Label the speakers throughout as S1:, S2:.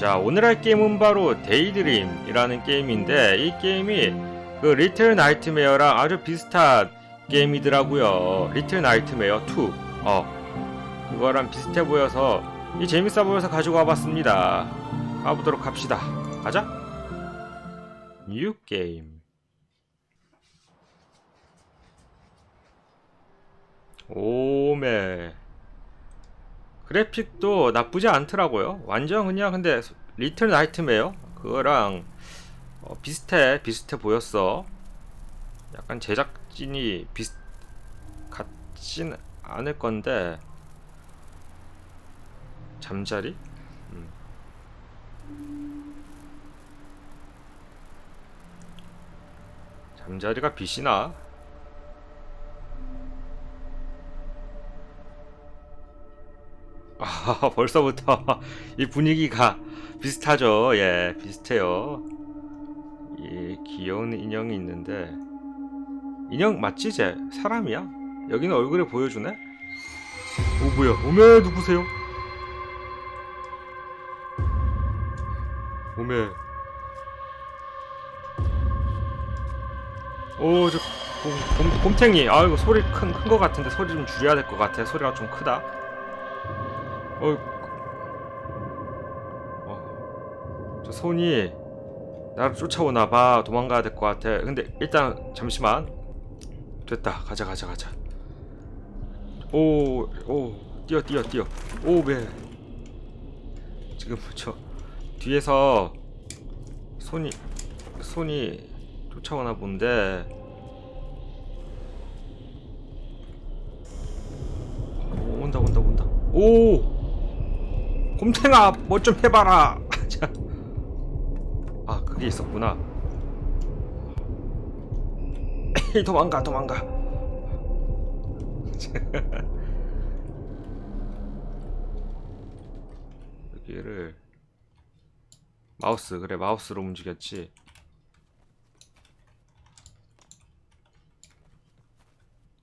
S1: 자 오늘 할 게임은 바로 데이드림이라는 게임인데 이 게임이 그 리틀 나이트메어랑 아주 비슷한 게임이더라고요. 리틀 나이트메어 2 어, 그거랑 비슷해 보여서 이 재밌어 보여서 가지고 와봤습니다. 가보도록 합시다. 가자. 뉴 게임. 오메 그래픽도 나쁘지 않더라고요. 완전 그냥 근데 리틀 나이트메어 그거랑 어, 비슷해 비슷해 보였어. 약간 제작진이 비슷 같진 않을 건데 잠자리? 음. 잠자리가 빛이 나. 아, 벌써부터 이 분위기가 비슷하죠. 예, 비슷해요. 이 귀여운 인형이 있는데 인형 맞지? 쟤 사람이야? 여기는 얼굴에 보여주네? 오 뭐야? 오메 누구세요? 오메 오저 곰탱이 아이고 소리 큰 큰 거 같은데 소리 좀 줄여야 될 것 같아 소리가 좀 크다 어, 어, 저 손이 나를 쫓아오나 봐. 도망가야 될 것 같아. 근데 일단 잠시만. 됐다. 가자, 가자, 가자. 오, 오, 뛰어, 뛰어, 뛰어. 오, 왜? 지금 저 뒤에서 손이 손이 쫓아오나 본데. 오, 온다, 온다, 온다. 오! 곰탱아 뭐 좀 해봐라. 자. 아 그게 있었구나. 도망가 도망가. 여기를 마우스 그래 마우스로 움직였지.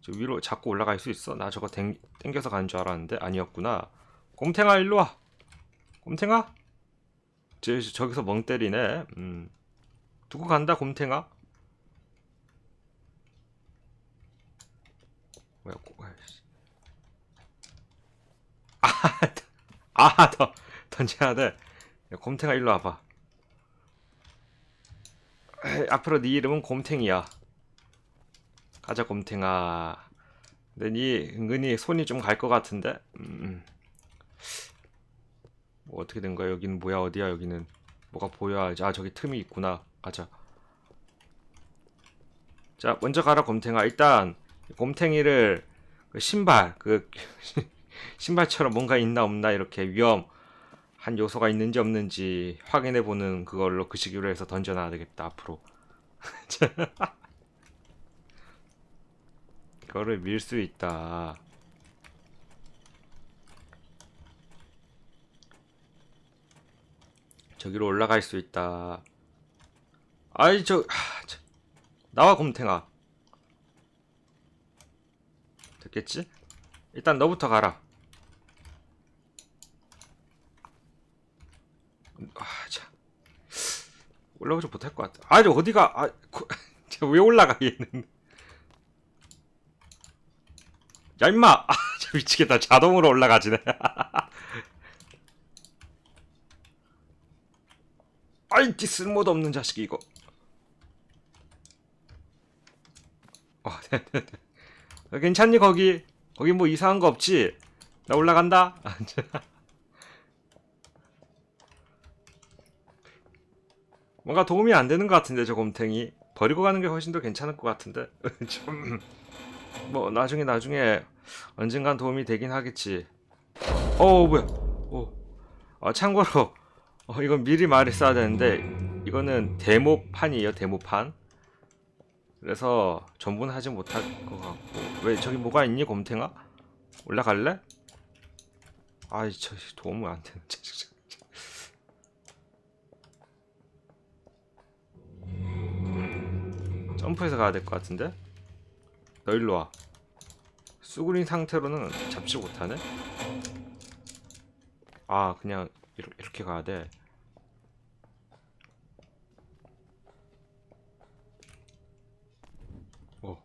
S1: 저 위로 자꾸 올라갈 수 있어? 나 저거 땡, 땡겨서 가는 줄 알았는데 아니었구나. 곰탱아 일로 와 곰탱아? 저, 저기서 멍 때리네. 음. 두고 간다, 곰탱아. 뭐야, 고, 아이씨. 아, 아, 더 던져야 돼. 야, 곰탱아 일로 와봐. 에이, 앞으로 네 이름은 곰탱이야. 가자, 곰탱아. 근데 네 은근히 손이 좀 갈 것 같은데. 음. 뭐 어떻게 된 거야? 여기는 뭐야? 어디야? 여기는 뭐가 보여야지. 아 저기 틈이 있구나. 가자. 자 먼저 가라 곰탱아. 일단 곰탱이를 그 신발 그 신발처럼 뭔가 있나 없나 이렇게 위험 한 요소가 있는지 없는지 확인해 보는 그걸로 그 시기로 해서 던져놔야 되겠다 앞으로. 이거를 밀 수 있다. 저기로 올라갈 수 있다. 아이 저, 하, 저 나와 곰탱아. 됐겠지? 일단 너부터 가라. 아, 자. 올라오지 못할 것 같아. 아, 저 어디가? 아, 왜 올라가 얘는? 야 임마! 아, 저 미치겠다. 자동으로 올라가지네. 아이 쓸모도 없는 자식이 이거. 어. 괜찮니 거기? 거기 뭐 이상한 거 없지? 나 올라간다. 뭔가 도움이 안 되는 것 같은데 저 곰탱이 버리고 가는 게 훨씬 더 괜찮을 것 같은데 좀 뭐 나중에 나중에 언젠간 도움이 되긴 하겠지. 어 뭐야? 어, 아, 참고로 어, 이건 미리 말했어야 되는데 이거는 데모판이에요 데모판. 그래서 전부는 하지 못할 것 같고. 왜 저기 뭐가 있니 곰탱아? 올라갈래? 아이 저 도움은 안 되는 점프해서 가야 될 것 같은데? 너 일로 와. 수그린 상태로는 잡지 못하네? 아 그냥 이렇게, 이렇게 가야 돼 오.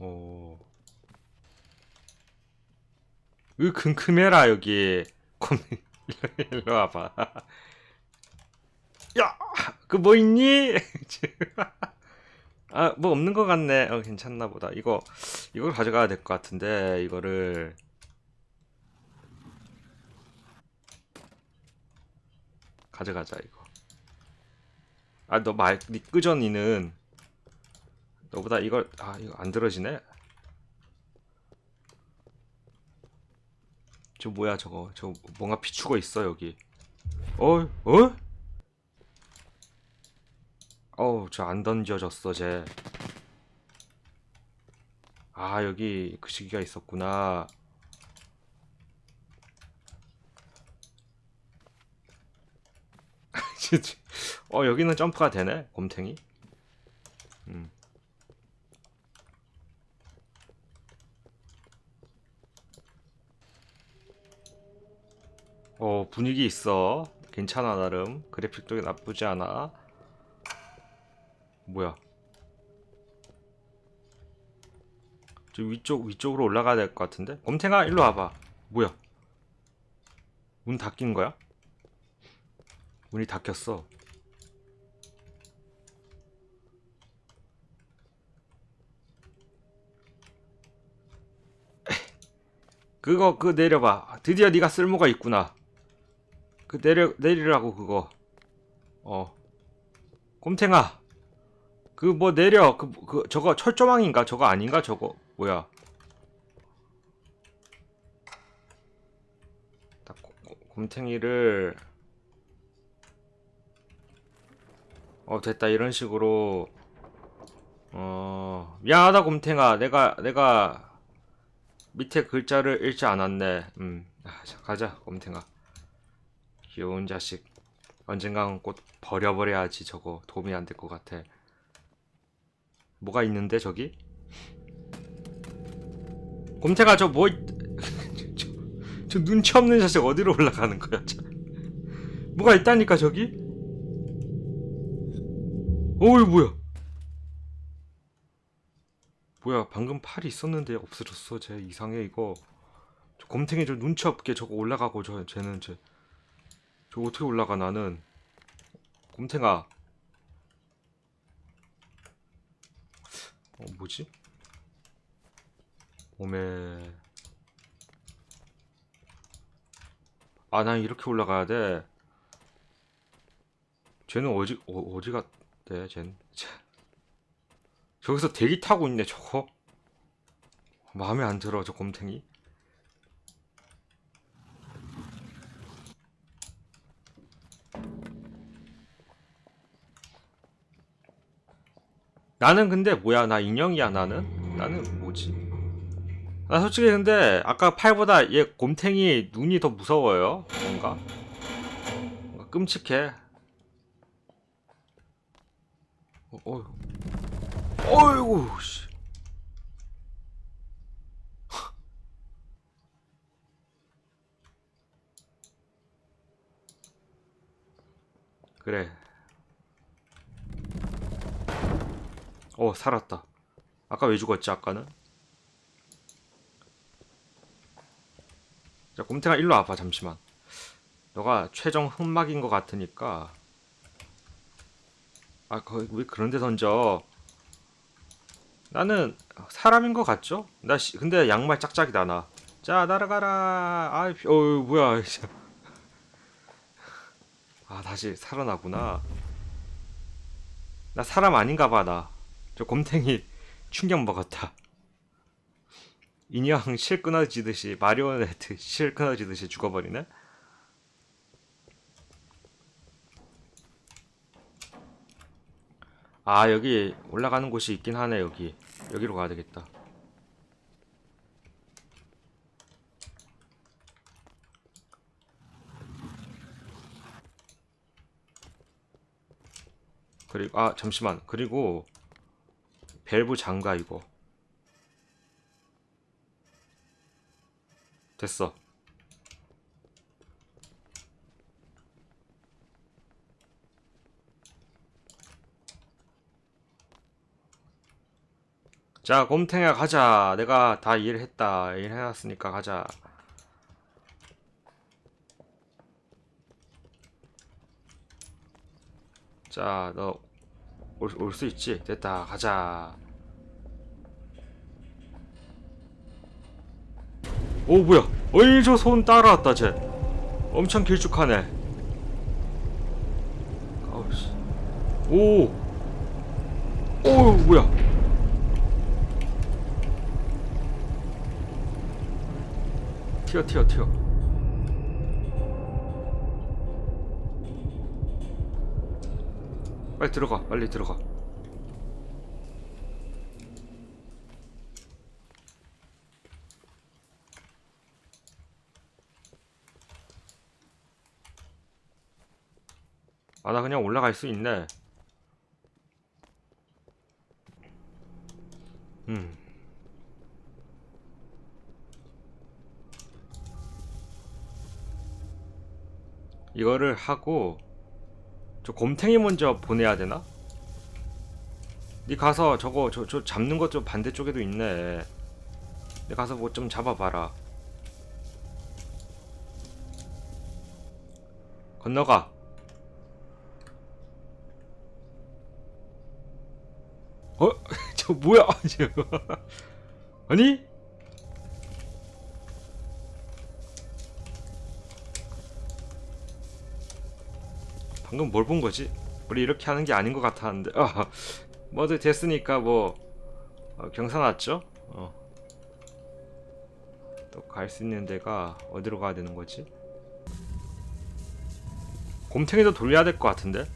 S1: 오. 으, 금큼해라, 여기. 일로 와봐. 야! 그 뭐 있니? 아, 뭐 없는 것 같네. 어, 괜찮나 보다. 이거, 이걸 가져가야 될 것 같은데, 이거를. 가져가자, 이거. 아, 너 말, 니 끄져, 니는. 너보다 이걸, 아, 이거 안 들어지네? 저 뭐야, 저거. 저 뭔가 비추고 있어, 여기. 어, 어? 어우, 저 안 던져졌어, 쟤. 아, 여기 그 시기가 있었구나. 어, 여기는 점프가 되네, 곰탱이. 음. 어, 분위기 있어. 괜찮아, 나름. 그래픽도 나쁘지 않아. 뭐야? 저 위쪽 위쪽으로 올라가야 될 것 같은데? 곰탱아 일로 와봐. 뭐야? 문 닫힌 거야? 문이 닫혔어. 그거 그 내려봐. 드디어 네가 쓸모가 있구나. 그 내려 내리라고 그거. 어. 곰탱아. 그 뭐 내려 그, 그 저거 철조망인가 저거 아닌가 저거 뭐야 곰탱이를 어 됐다 이런 식으로 어 미안하다 곰탱아 내가 내가 밑에 글자를 읽지 않았네 음 아, 자, 가자 곰탱아 귀여운 자식 언젠간 꼭 버려버려야지 저거 도움이 안 될 것 같아 뭐가 있는데 저기? 곰탱아 저뭐 저, 저 눈치 없는 자식 어디로 올라가는 거야? 저. 뭐가 있다니까 저기? 어 이 뭐야? 뭐야 방금 팔이 있었는데 없어졌어 쟤 이상해 이거 저 곰탱이 저 눈치 없게 저거 올라가고 저 쟤는 쟤 저 어떻게 올라가 나는 곰탱아 어, 뭐지? 오메. 아, 난 이렇게 올라가야 돼. 쟤는 어디, 어, 어디 갔 대, 쟤는. 쟤. 저기서 대기 타고 있네, 저거. 마음에 안 들어, 저 곰탱이. 나는 근데 뭐야 나 인형이야 나는 나는 뭐지 나 솔직히 근데 아까 팔보다 얘 곰탱이 눈이 더 무서워요 뭔가 끔찍해 어, 어휴 어이구 씨. 그래. 어 살았다. 아까 왜 죽었지 아까는? 자 곰탱아 일로 와봐 잠시만. 너가 최종 흑막인 것 같으니까 아 거기 왜 그런 데 던져 나는 사람인 것 같죠? 나 시- 근데 양말 짝짝이다 나 자 날아가라 아이 피- 어우 뭐야 아 다시 살아나구나 나 사람 아닌가 봐 나 저 곰탱이 충격 먹었다. 인형 실 끊어지듯이 마리오네트 실 끊어지듯이 죽어버리네. 아 여기 올라가는 곳이 있긴 하네 여기. 여기로 가야 되겠다. 그리고 아 잠시만. 그리고 밸브 장가 이거. 됐어 자, 곰탱아 가자. 내가 다 일했다. 일 해놨으니까 가자. 자, 너 올수 있지? 됐다. 가자. 오, 뭐야? 어이, 저 손 따라왔다, 쟤. 엄청 길쭉하네. 아우, 씨. 오! 오, 뭐야? 튀어 튀어 튀어. 빨리 들어가 빨리 들어가. 아 나 그냥 올라갈 수 있네. 음 이거를 하고 저 곰탱이 먼저 보내야 되나? 니 가서 저거 저, 저 잡는 것 좀 반대쪽에도 있네. 니 가서 뭐 좀 잡아봐라. 건너가. 어? 저 뭐야? 아니? 방금 뭘 본 거지? 우리 이렇게 하는 게 아닌 것 같았는데 아, 뭐든 됐으니까 뭐 어, 경사 났죠? 어. 또 갈 수 있는 데가 어디로 가야 되는 거지? 곰탱이도 돌려야 될 것 같은데?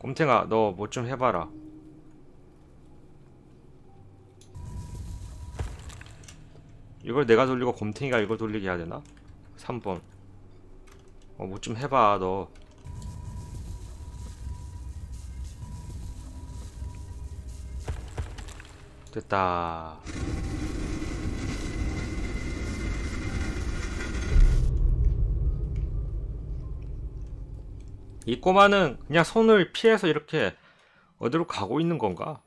S1: 곰탱아 너 뭐 좀 해봐라 이걸 내가 돌리고 곰탱이가 이걸 돌리게 해야 되나? 3번 어 뭐 좀 해봐 너 됐다. 이 꼬마는 그냥 손을 피해서 이렇게 어디로 가고 있는 건가?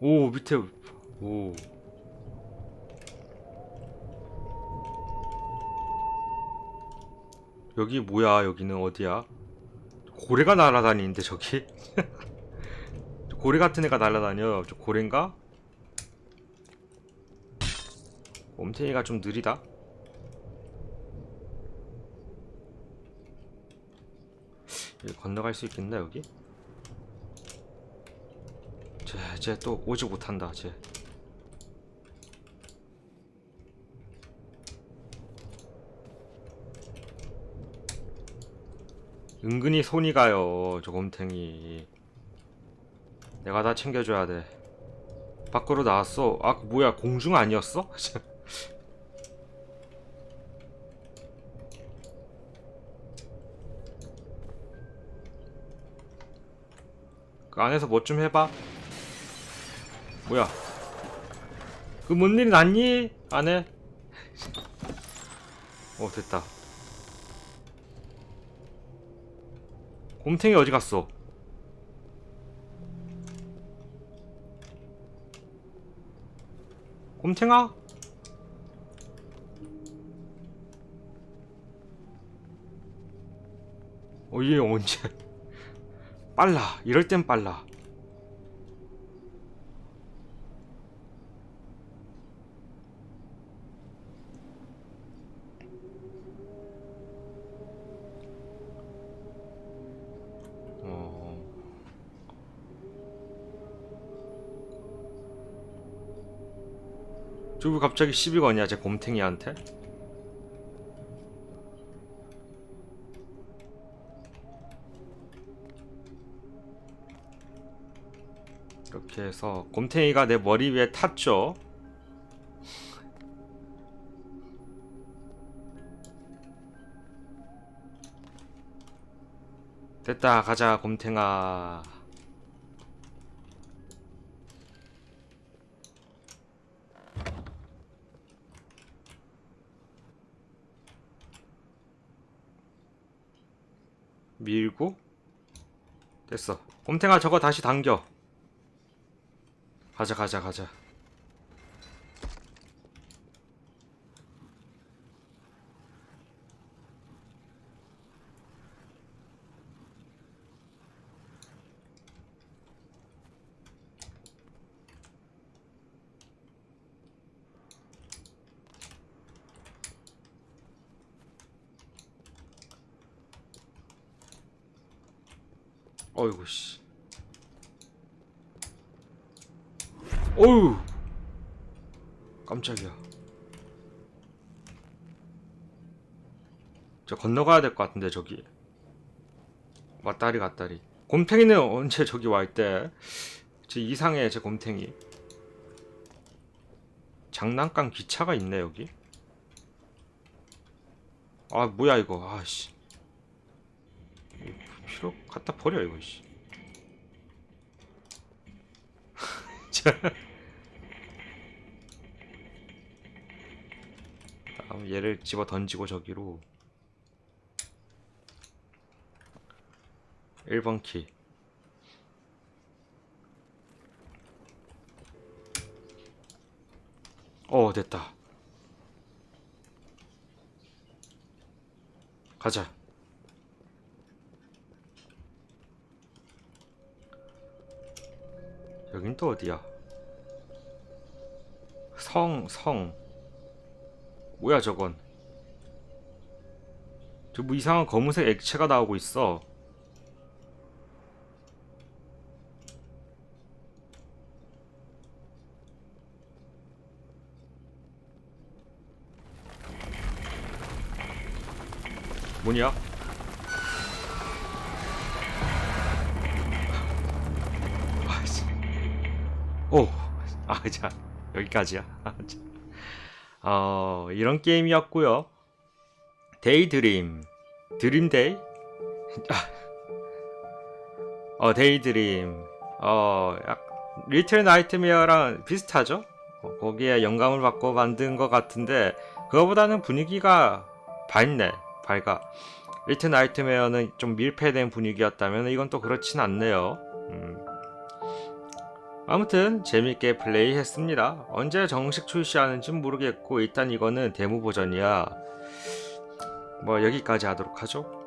S1: 오 밑에 오 여기 뭐야 여기는 어디야? 고래가 날아다니는데 저기? 저 고래 같은 애가 날아다녀. 저 고래인가? 곰탱이가 좀 느리다. 여기 건너갈 수 있겠나 여기? 쟤쟤또 오지 못한다. 쟤. 은근히 손이 가요. 저 곰탱이. 내가 다 챙겨줘야 돼. 밖으로 나왔어. 아, 뭐야, 공중 아니었어? 그 안에서 뭐 좀 해봐. 뭐야? 그 뭔 일이 났니? 안에? 어, 됐다. 곰탱이 어디 갔어? 곰탱아? 어, 얘 언제? 빨라. 이럴 땐 빨라. 어. 저왜 갑자기 시비 거냐, 제 곰탱이한테? 이렇게 해서 곰탱이가 내 머리 위에 탔죠. 됐다, 가자, 곰탱아. 밀고. 됐어. 곰탱아 저거 다시 당겨. 가자 가자 가자 어이구 씨. 어휴. 깜짝이야. 저 건너가야 될 것 같은데 저기. 왔다리 갔다리. 곰탱이는 언제 저기 와 있대? 저 이상해 제 곰탱이. 장난감 기차가 있네 여기? 아 뭐야 이거. 아씨 필요 갖다 버려 이거 씨 다음 얘를 집어 던지고 저기로 1번 키 어, 됐다. 가자. 여긴 또 어디야? 성, 성. 뭐야 저건? 저 뭐 이상한 검은색 액체가 나오고 있어. 뭐냐? 아, 자, 여기까지야. 아, 자. 어, 이런 게임이었고요. 데이드림, 드림데이? 아. 어, 데이드림. 어, 약 리틀 나이트메어랑 비슷하죠? 어, 거기에 영감을 받고 만든 것 같은데 그거보다는 분위기가 밝네, 밝아. 리틀 나이트메어는 좀 밀폐된 분위기였다면 이건 또 그렇진 않네요. 음. 아무튼 재밌게 플레이했습니다. 언제 정식 출시하는지 모르겠고 일단 이거는 데모 버전이야. 뭐 여기까지 하도록 하죠.